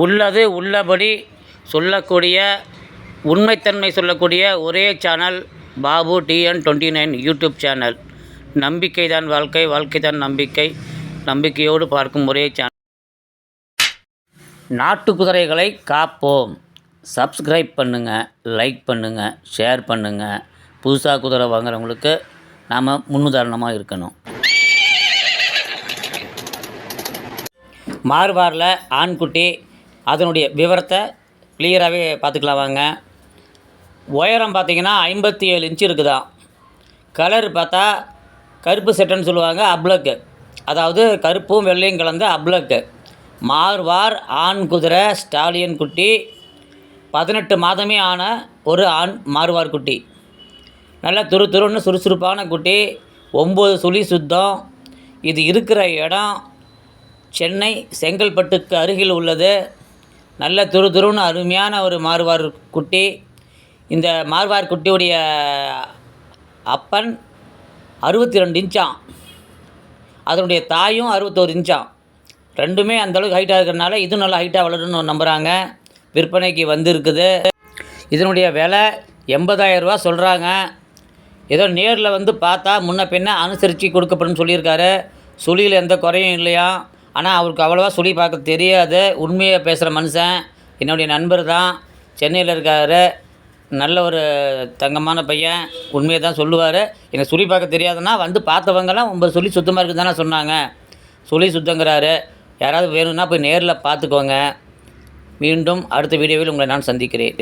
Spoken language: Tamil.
உள்ளது உள்ளபடி சொல்லக்கூடிய உண்மைத்தன்மை சொல்லக்கூடிய ஒரே channel Babu TN twenty nine YouTube channel நம்பிக்கை தான் வாழ்க்கை வாழ்க்கை தான் நம்பிக்கை. நம்பிக்கையோடு பார்க்கும் ஒரே சேனல் நாட்டு குதிரைகளை காப்போம். சப்ஸ்கிரைப் பண்ணுங்கள் லைக் பண்ணுங்கள் ஷேர் பண்ணுங்கள் புதுசாக குதிரை வாங்குறவங்களுக்கு நாம் முன்னுதாரணமாக இருக்கணும். மார்வாரில் ஆண்குட்டி அதனுடைய விவரத்தை கிளியராகவே பார்த்துக்கலாம் வாங்க. உயரம் பார்த்தீங்கன்னா ஐம்பத்தி ஏழு இன்ச்சு இருக்குதான் கலர் பார்த்தா கருப்பு செட்டுன்னு சொல்லுவாங்க அப்ளக்கு அதாவது கருப்பும் வெள்ளையும் கலந்த அப்ளக்கு மார்வார் ஆண் குதிரை ஸ்டாலியன் குட்டி. பதினெட்டு மாதமே ஆன ஒரு ஆண் மார்வார் குட்டி. நல்லா துரு துருன்னு சுறுசுறுப்பான குட்டி. ஒம்பது சுழி சுத்தம். இது இருக்கிற இடம் சென்னை செங்கல்பட்டுக்கு அருகில் உள்ளது. நல்ல துரு துருன்னு அருமையான ஒரு மார்வார் குட்டி. இந்த மார்வார் குட்டியுடைய அப்பன் அறுபத்தி ரெண்டு இன்ச்சாம். அதனுடைய தாயும் அறுபத்தோரு இன்ச்சாம். ரெண்டுமே அந்தளவுக்கு ஹைட்டாக இருக்கிறனால இதுவும் நல்லா ஹைட்டாக வளரும்னு நம்புகிறாங்க விற்பனைக்கு வந்திருக்குது. இதனுடைய விலை எண்பதாயிரரூவா சொல்கிறாங்க ஏதோ நேரில் வந்து பார்த்தா முன்ன பின்ன அனுசரித்து கொடுக்கப்படும் சொல்லியிருக்காரு. சுழியில் எந்த குறையும் இல்லையா ஆனால் அவருக்கு அவ்வளோவா சுழி பார்க்க தெரியாது. உண்மையை பேசுகிற மனுஷன். என்னுடைய நண்பர் தான். சென்னையில் இருக்கார். நல்ல ஒரு தங்கமான பையன். உண்மையை தான் சொல்லுவார். எனக்கு சுழி பார்க்க தெரியாதுன்னா வந்து பார்த்தவங்கலாம் உங்கள் சுழி சுத்தமாக இருக்குது தானே சொன்னாங்க. சுழி சுத்தங்கிறாரு. யாராவது வேணும்னா போய் நேரில் பார்த்துக்கோங்க. மீண்டும் அடுத்த வீடியோவில் உங்களை நான் சந்திக்கிறேன்.